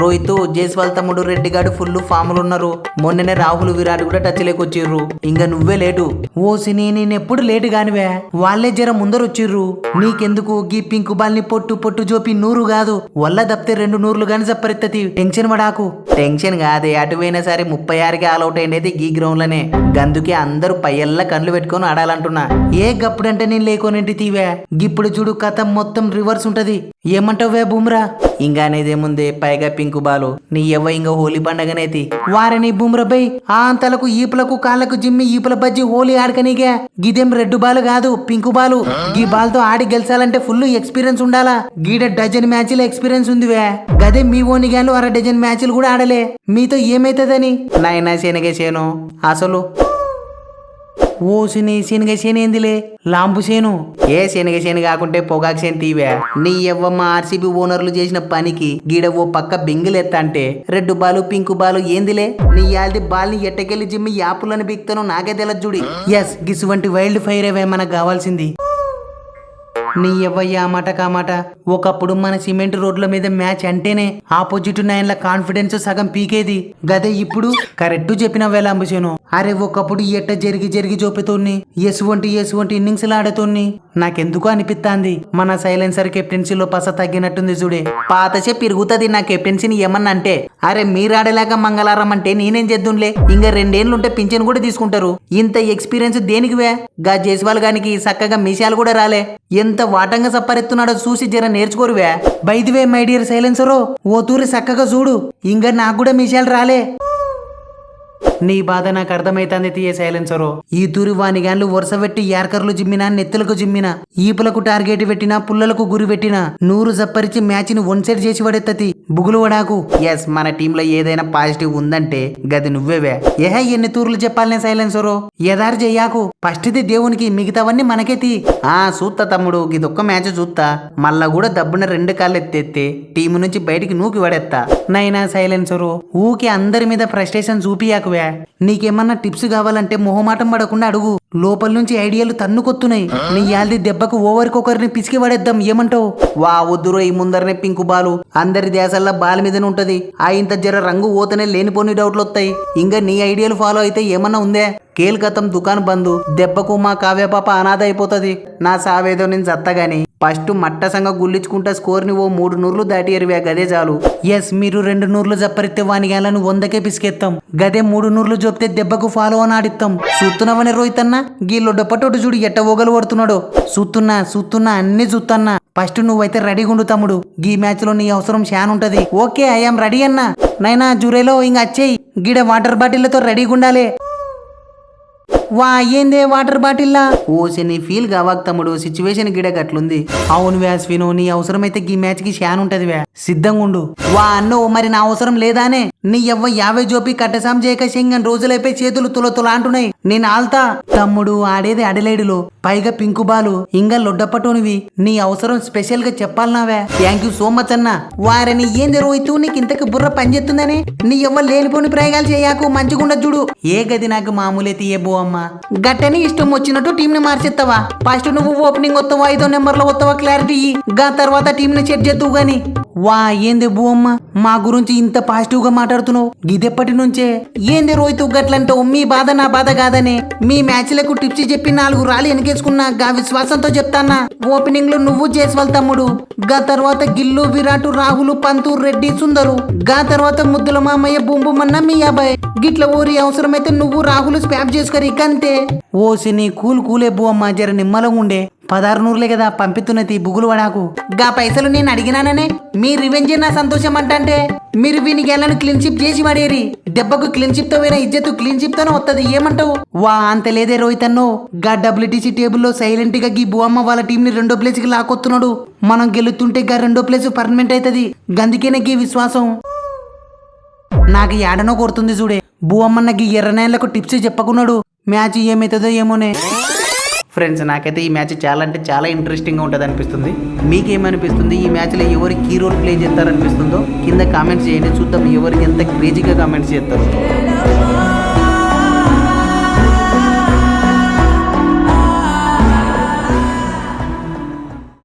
రోహిత్ జైస్వాల్ తమ్ముడు రెడ్డి గారు ఫుల్ ఫామ్లు ఉన్నారు మొన్ననే రాహుల్ విరాట్ కూడా టచ్ లేకొచ్చిర్రు ఇంకా నువ్వే లేటు. ఓ సినీ నేనెప్పుడు లేటు గానివే వాళ్ళే జర ముందర వచ్చిర్రు. నీకెందుకు? గీ పింకు బాల్ని పొట్టు పొట్టు జోపి నూరు కాదు. వల్ల తప్పితే రెండు నూర్లు గాని జప్పరెత్తది టెన్షన్ పడాకు. టెన్షన్ కాదే. అటు సరే ముప్పై ఆరుకి ఆల్అౌట్ అయినది గీ గ్రౌండ్లోనే. గందుకే అందరూ పయ్యల్లా కళ్ళు పెట్టుకొని ఆడాలంటున్నా. ఏ గప్పుడంటే నేను లేకోనేంటి తీవే? గిప్పుడు చూడు కథ మొత్తం రివర్స్ ఉంటది. ఏమంటావే బుమ్రా? ఇంకా అనేదేముంది? పైగా పింక్ బాలు. నీ ఎవ్వ ఇంకా హోలీ పండగనేతి. వారని బుమ్రబై ఆ అంతలకు ఈపులకు కాళ్ళకు జిమ్మి ఈపుల బజ్జి హోలీ ఆడకనీగే. గిదేం రెడ్డు బాలు కాదు పింకు బాలు. గీ బాల్తో ఆడి గెలిచాలంటే ఫుల్ ఎక్స్పీరియన్స్ ఉండాలా? గీడ డజన్ మ్యాచ్ల ఎక్స్పీరియన్స్ ఉందివే. గదే మీ ఓని గాను అర డజన్ మ్యాచ్లు కూడా ఆడలే. మీతో ఏమైతుందని? నాయనా శనగేసేను అసలు ఓ శని శనగ శని ఏందిలే లాంపు చేను ఏ శనగ శని కాకుంటే పొగాకు శని తీవే. నీ ఎవ్వమ్మ ఆర్సీబీ ఓనర్లు చేసిన పనికి గీడ ఓ పక్క బెంగులెత్త అంటే రెడ్ బాలు పింకు బాలు ఏందిలే? నీ యాల్ది బాల్ని ఎట్టకెళ్ళి జిమ్మి యాపులను బిక్తాను నాకే తెలదు చూడి ఎస్ గిసువంటి వైల్డ్ ఫైర్ అవే మనకు కావాల్సింది. నీ ఎవ్వయ్య మాట కామాట? ఒకప్పుడు మన సిమెంట్ రోడ్ల మీద మ్యాచ్ అంటేనే ఆపోజిట్ నైన్ల కాన్ఫిడెన్స్ సగం పీకేది. గదే ఇప్పుడు? కరెక్ట్ చెప్పిన వేలాంబుసేను అరే ఒకప్పుడు ఎట్ట జరిగి జరిగి చూపుతోని ఎసువంటి ఎసువంటి ఇన్నింగ్స్ ఆడుతోని నాకెందుకు అనిపిస్తాంది మన సైలెన్సర్ కెప్టెన్సీలో పస తగ్గినట్టుంది చూడే పాతసే పెరుగుతుంది నా కెప్టెన్సీని ఏమన్నా అంటే అరే మీరాడలేక మంగళారం అంటే నేనేం చేద్దుంలే ఇంకా రెండేళ్ళుంటే పింఛన్ కూడా తీసుకుంటారు. ఇంత ఎక్స్పీరియన్స్ దేనికివే గా జైస్వాల్ గానికి చక్కగా మీసాలు కూడా రాలే. ఎంత వాటంగా సప్పరెత్తున్నాడో చూసి జర నేర్చుకోరువే. బైదివే మై డియర్ సైలెన్సరో ఓ తూరి చక్కగా చూడు. ఇంకా నాకు కూడా మీసాలు రాలే. నీ బాధ నాకు అర్థమైతుంది తీయ సైలెన్సరో ఈ తూరి వాని గాన్లు వరుస పెట్టి యార్కర్లు జిమ్మినా నెత్తులకు జిమ్మినా ఈపులకు టార్గెట్ పెట్టినా పుల్లలకు గురి పెట్టినా నూరు జప్పరిచి మ్యాచ్ని వన్ సైడ్ చేసి పడెత్తతి బుగులు వడాకు. ఎస్ మన టీంలో ఏదైనా పాజిటివ్ ఉందంటే గది నువ్వేవే. ఏహ ఎన్ని తూర్లు చెప్పాలనే సైలెన్సరో? ఎదారు చెయ్యాకు ఫస్ట్ది దేవునికి మిగతావన్నీ మనకే ఆ చూత్తా తమ్ముడు ఇదొక్క మ్యాచ్ చూత్తా. మళ్ళా కూడా దబ్బున రెండు కాళ్ళు ఎత్తెత్తే టీం నుంచి బయటికి నూకి పడేత్తా. నైనా సైలెన్సరు ఊకి అందరి మీద ఫ్రస్ట్రేషన్ చూపియాకువే. నీకేమన్నా టిప్స్ కావాలంటే మొహమాటం పడకుండా అడుగు. లోపల నుంచి ఐడియాలు తన్నుకొత్తున్నాయి. నీ యాల్ది దెబ్బకు ఓవరికొకరిని పిసికి పడేద్దాం ఏమంటావు? వా వద్దురో ఈ ముందరనే పింకు బాలు. అందరి దేశాల్లో బాల్ మీదనే ఉంటది. ఆ ఇంత జర రంగు ఓతనే లేనిపోని డౌట్లు వస్తాయి ఇంకా నీ ఐడియాలు ఫాలో అయితే ఏమన్నా ఉందే? కేల్కతం దుకాణం బందు దెబ్బకు మా కావ్య పాప అనాథ అయిపోతుంది నా సావేదో నేను చత్తగాని. ఫస్ట్ మట్టసంగా గుల్లించుకుంటా స్కోర్ని ఓ మూడు నూర్లు దాటి ఎరివా గదే చాలు. ఎస్ మీరు రెండు నూర్లు జప్పరితే వాని గాలను వందకే పిసికెత్తాం. గదే మూడు నూర్లు చెప్తే దెబ్బకు ఫాలో అని ఆడిస్తాం చూస్తున్నావని రోహిత్ అన్న గీళ్ళు డొప్పటోటు చూడు ఎట్ట ఓగలు పడుతున్నాడో చూస్తున్నా చూస్తున్నా అన్ని చూస్తున్నా ఫస్ట్ నువ్వైతే రెడీగా ఉండు తమ్ముడు. గీ మ్యాచ్లో నీ అవసరం షాన్ ఉంటది. ఓకే ఐఎమ్ రెడీ అన్నా. నైనా జూరేలో ఇంక వచ్చేయి గీడ వాటర్ బాటిళ్ళతో రెడీగా ఉండాలి వా ఏందే వాటర్ బాటిల్లా? ఓసి నీ ఫీల్ కావాక్ తమ్ముడు సిచ్యువేషన్ గిడ గట్లుంది. అవును వ్యాస్ విను నీ అవసరమైతే ఈ మ్యాచ్కి శాన్ ఉంటది వ్యా. సిద్ధంగా ఉండు. వా అన్నో మరి నా అవసరం లేదానే? నీ ఎవ్వ యాభై జోపి కట్టసాం చేయక సింగన్ రోజులైపోయి చేతులు తుల అంటున్నాయి. నేను ఆల్తా. తమ్ముడు ఆడేది అడలేడులో. పైగా పింకు బాలు ఇంకా లొడ్డప్పటోనివి. నీ అవసరం స్పెషల్గా చెప్పాలనావే థ్యాంక్ యూ సో మచ్ అన్న. వారిని ఏంది రోహితు నీకు ఇంతకు బుర్ర పనిచేస్తుందని? నీ ఎవ్వ లేనిపోని ప్రయోగాలు చేయకు మంచిగుండ చూడు. ఏ గది నాకు మామూలే తీయబో అమ్మ. గట్టని ఇష్టం వచ్చినట్టు టీం ని మార్చేస్తావా ఫస్ట్ నువ్వు ఓపెనింగ్ వస్తావా ఐదో నెంబర్లో వస్తావా క్లారిటీగా తర్వాత టీం ని సెట్ చేద్దువు గానీ. వా ఏంది బూ అమ్మ మా గురించి ఇంత పాజిటివ్గా మాట్లాడుతున్నావు? గిదెప్పటి నుంచే? ఏంది రోహిత్ గట్లంటావు మీ బాధ నా బాధ కాదనే? మీ మ్యాచ్లకు టిప్స్ చెప్పి నాలుగు రాళ్ళు ఎనికేసుకున్నా గా విశ్వాసంతో చెప్తానా ఓపెనింగ్లో నువ్వు చేసేవాళ్ళ తమ్ముడు. గా తర్వాత గిల్లు విరాట్ రాహుల్ పంతు రెడ్డి సుందరు. గా తర్వాత ముద్దుల మామయ్య బుంబుమన్న మీ అబ్బాయి. గిట్ల ఊరి అవసరమైతే నువ్వు రాహుల్ స్పాప్ చేసుకరి ఇకంతే ఓసి నీ కూల్ కూలే బు అమ్మ జర నిమ్మలం ఉండే పదహారు నూరులే కదా పంపిస్తున్నది బుగులు వడాకు. గా పైసలు నేను అడిగినాననే మీ రివెంజ్ నా సంతోషం అంటే మీరు వీని గేళ్ళను క్లీన్షిప్ చేసి మడేరి దెబ్బకు క్లీన్షిప్తో వేరే ఇజ్జతు క్లీన్షిప్ తోనే వస్తుంది ఏమంటావు? వా అంత లేదే రోహిత్ అన్నో గా డబ్ల్యూటీసీ టేబుల్లో సైలెంట్గా గీ బువమ్మ వాళ్ళ టీం ని రెండో ప్లేస్కి లాకొస్తున్నాడు మనం గెలుతుంటే గా రెండో ప్లేస్ పర్మనెంట్ అవుతుంది గందుకేనే గీ విశ్వాసం. నాకు ఏడనో కొడుతుంది చూడే. బువమ్మన్న గీ ఎర్రనేళ్ళకు టిప్స్ చెప్పకున్నాడు. మ్యాచ్ ఏమవుతుందో ఏమోనే. ఫ్రెండ్స్ నాకైతే ఈ మ్యాచ్ చాలా అంటే చాలా ఇంట్రెస్టింగ్గా ఉంటుంది అనిపిస్తుంది మీకేమనిపిస్తుంది? ఈ మ్యాచ్లో ఎవరు కీ రోల్ ప్లే చేస్తారనిపిస్తుందో కింద కామెంట్స్ చేయండి. చూద్దాం ఎవరు ఎంత క్రేజీగా కామెంట్స్ చేస్తారు.